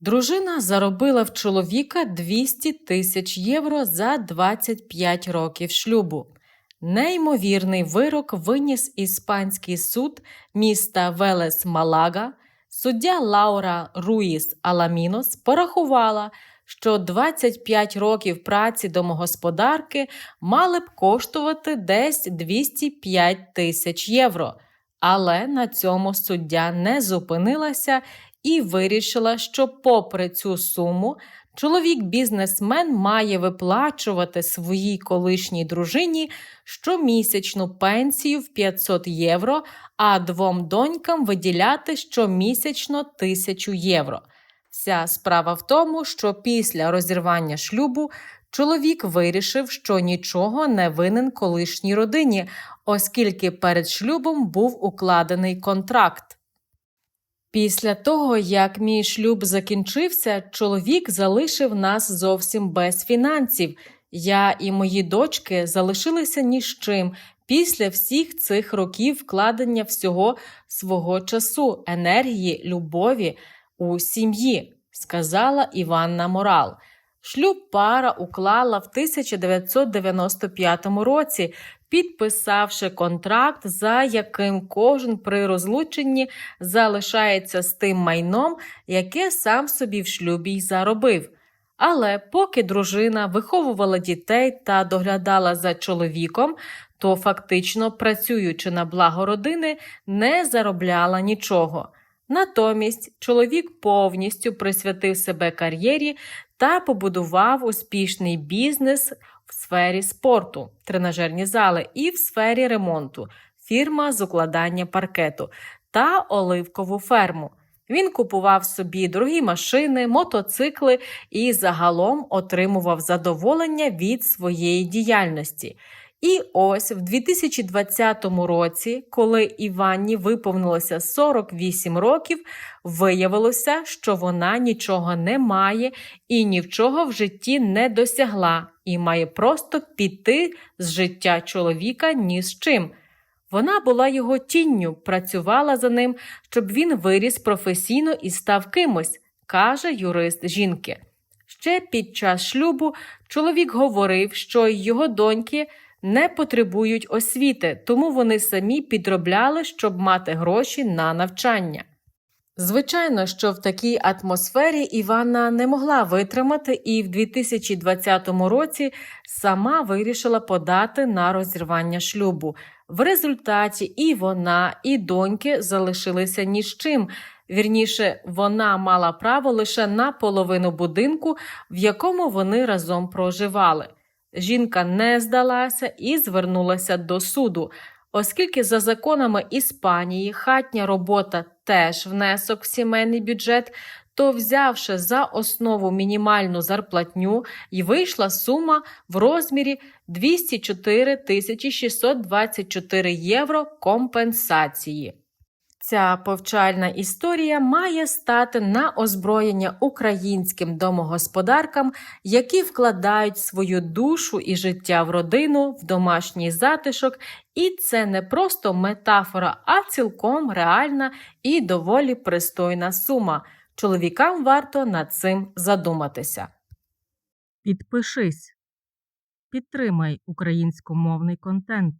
Дружина заробила в чоловіка 200 тисяч євро за 25 років шлюбу. Неймовірний вирок виніс іспанський суд міста Велес Малага. Суддя Лаура Руїс Аламінос порахувала, що 25 років праці домогосподарки мали б коштувати десь 205 тисяч євро. Але на цьому суддя не зупинилася і вирішила, що, попри цю суму, чоловік-бізнесмен має виплачувати своїй колишній дружині щомісячну пенсію в 500 євро, а двом донькам виділяти щомісячно 1000 євро. Вся справа в тому, що після розірвання шлюбу чоловік вирішив, що нічого не винен колишній родині, оскільки перед шлюбом був укладений контракт. Після того, як мій шлюб закінчився, чоловік залишив нас зовсім без фінансів. Я і мої дочки залишилися ні з чим після всіх цих років вкладення всього свого часу, енергії, любові у сім'ї, сказала Іванна Морал. Шлюб пара уклала в 1995 році, підписавши контракт, за яким кожен при розлученні залишається з тим майном, яке сам собі в шлюбі й заробив. Але поки дружина виховувала дітей та доглядала за чоловіком, то фактично, працюючи на благо родини, не заробляла нічого. Натомість чоловік повністю присвятив себе кар'єрі та побудував успішний бізнес в сфері спорту, тренажерні зали і в сфері ремонту, фірма з укладання паркету та оливкову ферму. Він купував собі дорогі машини, мотоцикли і загалом отримував задоволення від своєї діяльності. І ось в 2020 році, коли Іванні виповнилося 48 років, виявилося, що вона нічого не має і ні в житті не досягла, і має просто піти з життя чоловіка ні з чим. Вона була його тінню, працювала за ним, щоб він виріс професійно і став кимось, каже юрист жінки. Ще під час шлюбу чоловік говорив, що його доньки не потребують освіти, тому вони самі підробляли, щоб мати гроші на навчання. Звичайно, що в такій атмосфері Іванна не могла витримати і в 2020 році сама вирішила подати на розірвання шлюбу. В результаті і вона, і доньки залишилися ні з чим. Вірніше, вона мала право лише на половину будинку, в якому вони разом проживали. Жінка не здалася і звернулася до суду. Оскільки за законами Іспанії хатня робота теж внесок в сімейний бюджет, то взявши за основу мінімальну зарплатню, й вийшла сума в розмірі 204 тисячі 624 євро компенсації. Ця повчальна історія має стати на озброєння українським домогосподаркам, які вкладають свою душу і життя в родину, в домашній затишок, і це не просто метафора, а цілком реальна і доволі пристойна сума. Чоловікам варто над цим задуматися. Підпишись, підтримай українськомовний контент.